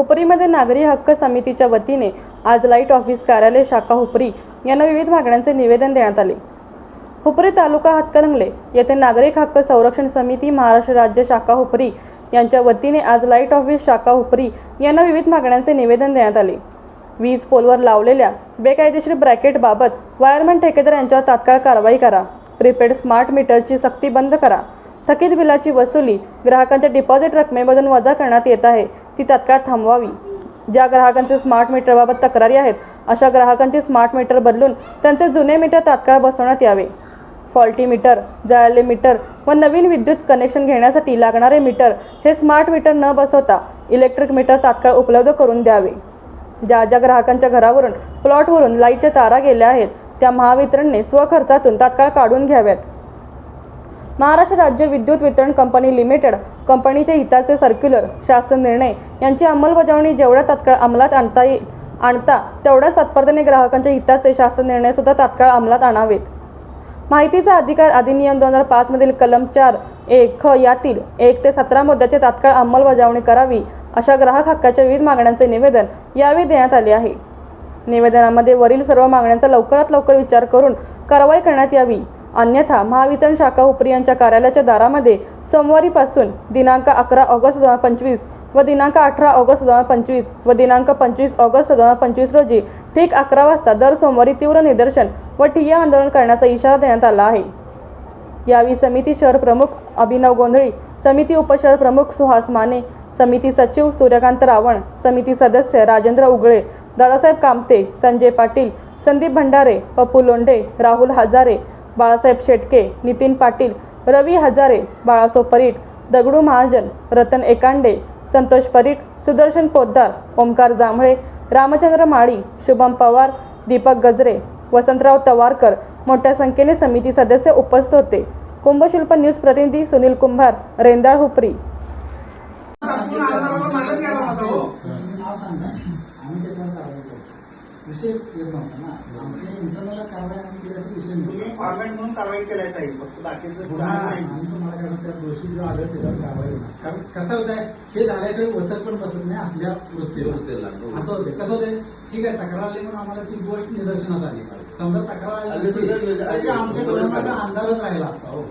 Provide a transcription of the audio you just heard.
हुपरीमध्ये नागरी हक्क समितीच्या वतीने आज लाइट ऑफिस कार्यालय शाखा हुपरी यांना विविध मागण्यांचे निवेदन देण्यात आले. हुपरी तालुका हातकणंगले येथे नागरिक हक्क संरक्षण समिती महाराष्ट्र राज्य शाखा हुपरी यांच्या वतीने आज लाइट ऑफिस शाखा हुपरी यांना विविध मागण्यांचे निवेदन देण्यात आले. वीज पोलवर लावलेल्या बेकायदेशीर ब्रॅकेटबाबत वायरमॅन ठेकेदार यांच्यावर तात्काळ कारवाई करा. प्रीपेड स्मार्ट मीटरची सक्ती बंद करा. थकीत बिलाची वसुली ग्राहकांच्या डिपॉझिट रकमेमधून वजा करण्यात येत आहे. ती तात्काळ थांबवावी. ज्या ग्राहकांचे स्मार्ट मीटरबाबत तक्रारी आहेत अशा ग्राहकांचे स्मार्ट मीटर बदलून त्यांचे जुने मीटर तात्काळ बसवण्यात यावे. फॉल्टी मीटर जळाले मीटर व नवीन विद्युत कनेक्शन घेण्यासाठी लागणारे मीटर हे स्मार्ट मीटर न बसवता इलेक्ट्रिक मीटर तात्काळ उपलब्ध करून द्यावे. ज्या ज्या ग्राहकांच्या घरावरून प्लॉटवरून लाईटच्या तारा गेल्या आहेत त्या महावितरणने स्वखर्चातून तात्काळ काढून घ्याव्यात. महाराष्ट्र राज्य विद्युत वितरण कंपनी लिमिटेड कंपनीचे हिताचे सर्क्युलर शासन निर्णय यांची अंमलबजावणी जेवढ्या तात्काळ अंमलात आणता येईल आणता तेवढ्या तत्परतेने ग्राहकांच्या हिताचे शासन निर्णय सुद्धा तात्काळ अंमलात आणावेत. माहितीचा अधिकार अधिनियम दोन हजार पाचमधील कलम चार एक ख यातील एक ते सतरा मुद्द्याची तात्काळ अंमलबजावणी करावी अशा ग्राहक हक्काच्या विविध मागण्यांचे निवेदन यावेळी देण्यात आले आहे. निवेदनामध्ये वरील सर्व मागण्यांचा लवकरात लवकर विचार करून कारवाई करण्यात यावी. अन्यथा महावितरण शाखा उपरी यांच्या कार्यालयाच्या दारामध्ये सोमवारीपासून दिनांक अकरा ऑगस्ट दोन हजार पंचवीस व दिनांक अठरा ऑगस्ट दोन हजार पंचवीस व दिनांक पंचवीस ऑगस्ट दोन हजार पंचवीस रोजी ठीक अकरा वाजता दर सोमवारी तीव्र निदर्शन व ठिय्या आंदोलन करण्याचा इशारा देण्यात आला आहे. यावेळी समिती शहर प्रमुख अभिनव गोंधळी समिती उपशहर प्रमुख सुहास माने समिती सचिव सूर्यकांत रावण समिती सदस्य राजेंद्र उगळे दादासाहेब कामते संजय पाटील संदीप भंडारे पप्पू लोंढे राहुल हजारे बाळासाहेब शेटके नितीन पाटील रवी हजारे बाळासो परीट दगडू महाजन रतन एकांडे संतोष परीट सुदर्शन पोद्दार ओमकार जांभळे रामचंद्र माळी शुभम पवार दीपक गजरे वसंतराव तवारकर मोठ्या संख्येने समिती सदस्य उपस्थित होते. कुंभशिल्प न्यूज प्रतिनिधी सुनील कुंभार रेंदाळ हुपरी. विषय येत नव्हता ना. आमच्या इंटरनल कारवाई आम्ही केल्याचा विषय तुम्ही नव्हता फॉर्मॅट म्हणून कारवाई केलाय साहेब. फक्त बाकीचं पुन्हा नाही. तुम्हाला काय म्हणतो, त्या दोषी जो आढळेल त्याच्यावर कारवाई होणार. कारण कसं होत आहे हे झाल्याशिवाय वचक पण बसत नाही असल्या वृत्तीला. असं होते कसं होते ठीक आहे तक्रार आली म्हणून आम्हाला ती गोष्ट निदर्शनात आली. समजा तक्रार आली आमच्या. अंदाजच राहिला. असता हो